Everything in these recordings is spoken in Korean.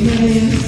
Amen.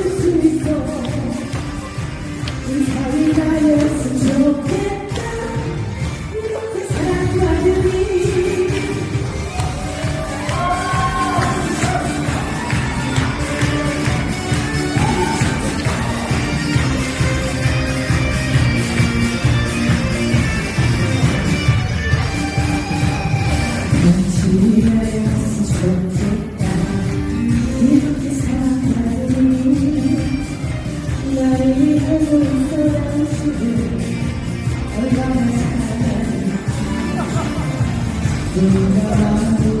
얼마나 사랑하는지